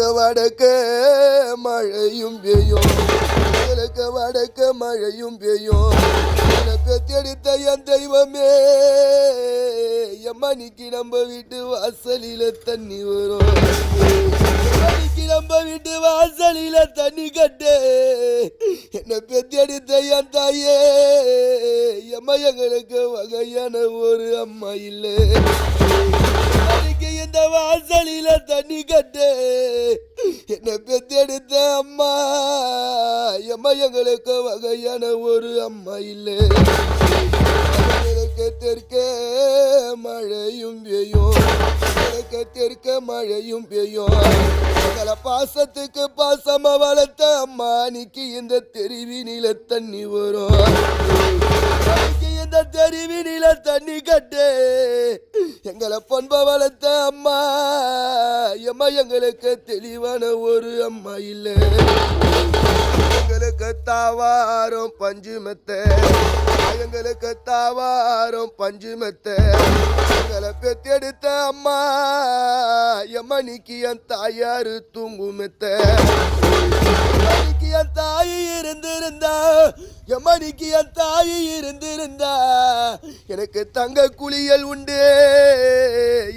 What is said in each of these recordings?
எங்களுக்கு வடக்க மழையும் பெய்யும். எங்களுக்கு வடக்க மழையும் பெய்யும். எனக்கு தெரித்த என் தெய்வமே எம்மணிக்கு நம்ம வீட்டு வாசலில தண்ணி வரும். எம்மணிக்கு நம்ம வீட்டு வாசலில தண்ணி கட்டு. என்னை பெத்தெடுத்த என் தாயே எம்மா எங்களுக்கு வகையான ஒரு அம்மா இல்லை. இந்த வாசலில தண்ணி கட்டு. எம்மா எங்களுக்கு வகையான ஒரு அம்மா இல்லை. எங்களுக்கு தெற்க மழையும் பெய்யும். எங்களுக்கு தெற்க மழையும் பெய்யும். எங்களை பாசத்துக்கு பாசமா வளர்த்த அம்மா அன்னைக்கு இந்த தெருவினில தண்ணி வரும். அன்னைக்கு இந்த தெருவினில தண்ணி கட்டு. எங்களை பொன்ப வளர்த்த அம்மா அம்மா எங்களுக்கு தெளிவான ஒரு அம்மா இல்லை. எங்களுக்கு தாவாரம் பஞ்சு மெத்த. எங்களுக்கு தாவாரம் பஞ்சு மெத்த. எங்களை பெத்தெடுத்த அம்மா எம்மணிக்கு என் தாயாரு தூங்கு மெத்த. என் தாய் இருந்திருந்தா எம்மணிக்கு என் தாய் இருந்திருந்தா. எனக்கு தங்க குளியல் உண்டு.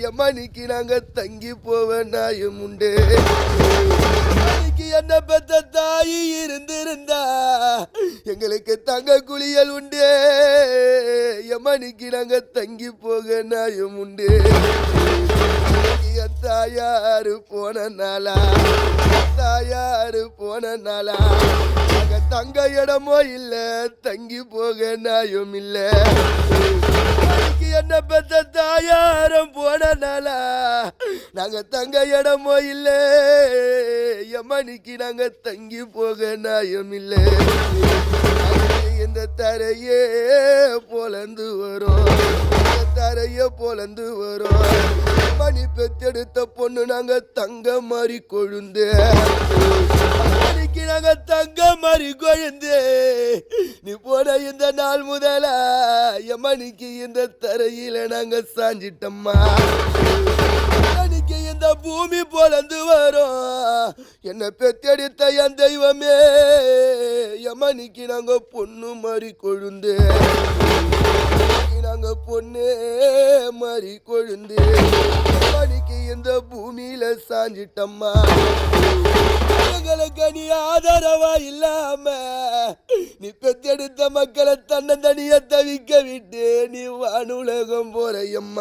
எம்மணிக்கு நாங்க தங்கி போவ நாயும் உண்டு. என்ன பெத்த தாயி இருந்திருந்தா எங்களுக்கு தங்க குளியல் உண்டு. எம்மணிக்கு நாங்க தங்கி போக நாயும் உண்டு. தாயாரு போன நாளா? என் தாயாரு போன நாளா? நாங்க தங்க இடமோ இல்ல தங்கி போக நாயும் இல்ல. என்ன பெத்த தாயாரம் போன நாளா? நாங்க தங்க இடமோ இல்ல எம்மணிக்கு நாங்க தங்கி போக நாயம் இல்ல. இந்த தரையே போலந்து வரும். இந்த தரையே போலந்து வரும். பெத்தெடுத்த பொண்ணு நாங்க தங்க மாதிரி கொழுந்து. நாங்க தங்க மாதிரி கொழுந்து. நீ போன இந்த நாள் முதல எம்மணிக்கு இந்த தரையில நாங்க சாஞ்சிட்டம்மா. இந்த பூமி பொலந்து வரும். என்ன பெத்தெடுத்த என் தெய்வமே எமனிக்கு நாங்க பொண்ணு மாதிரி கொழுந்து. நாங்க பொண்ணே மாதிரி கொழுந்து மணிக்கு இந்த பூமியில சாஞ்சிட்டம்மா. எங்களுக்கு நீ ஆதரவா இல்லாம நீ பெத்தெடுத்த மக்களை தன்னந்தனிய தவிக்க விட்டு நீ வானுலகம் போறையம்மா.